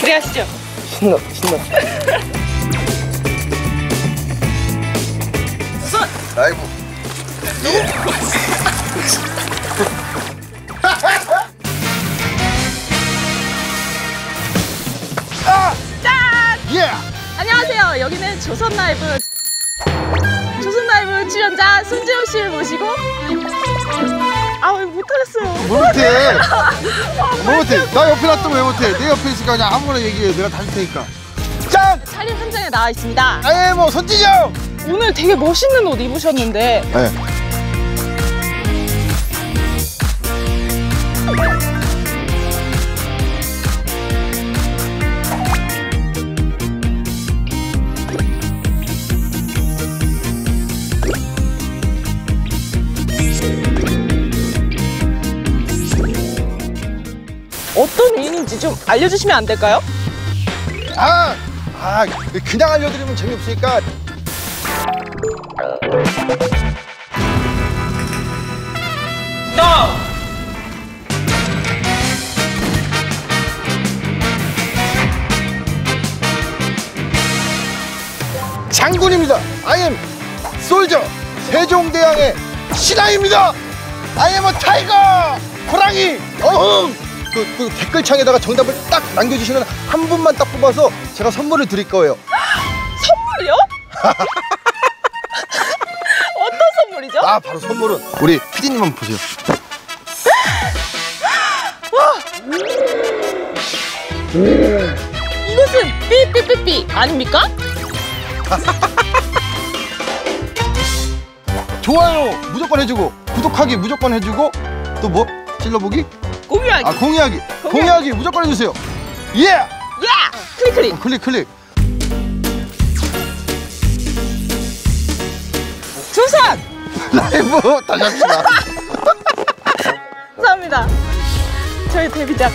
그래 하시죠. 신나 신나. 손! 아이고. 짠! 예. 안녕하세요. 여기는 조선 라이브 출연자 손재호 씨를 모시고 아, 왜 못하겠어요. 뭘 못해? 뭘 못해? 나 옆에 놨더니 왜 못해? 내 옆에 있으니까 그냥 아무거나 얘기해. 내가 다줄 테니까. 짠! 사진 한 장에 나와 있습니다. 아예 뭐 손진영. 오늘 되게 멋있는 옷 입으셨는데 네. 어떤 의인인지 좀 알려주시면 안 될까요? 아, 아, 그냥 알려드리면 재미없으니까. 장군입니다. I am 솔저 세종대왕의 신하입니다. I am a tiger. 호랑이. 어흥. 그, 그 댓글창에다가 정답을 딱 남겨주시는 한 분만 딱 뽑아서 제가 선물을 드릴 거예요. 선물이요? 어떤 선물이죠? 아 바로 선물은 우리 피디님 한번 보세요. 이것은 삐삐삐삐 아닙니까? 좋아요 무조건 해주고 구독하기 무조건 해주고 또 뭐 찔러보기? 공유하기. 아 공유하기 공유하기 무조건 해주세요. 예! 야! 클릭 클릭. 클릭 클릭. 조선! 라이브 다시 합시다. 감사합니다. 저희 데뷔작.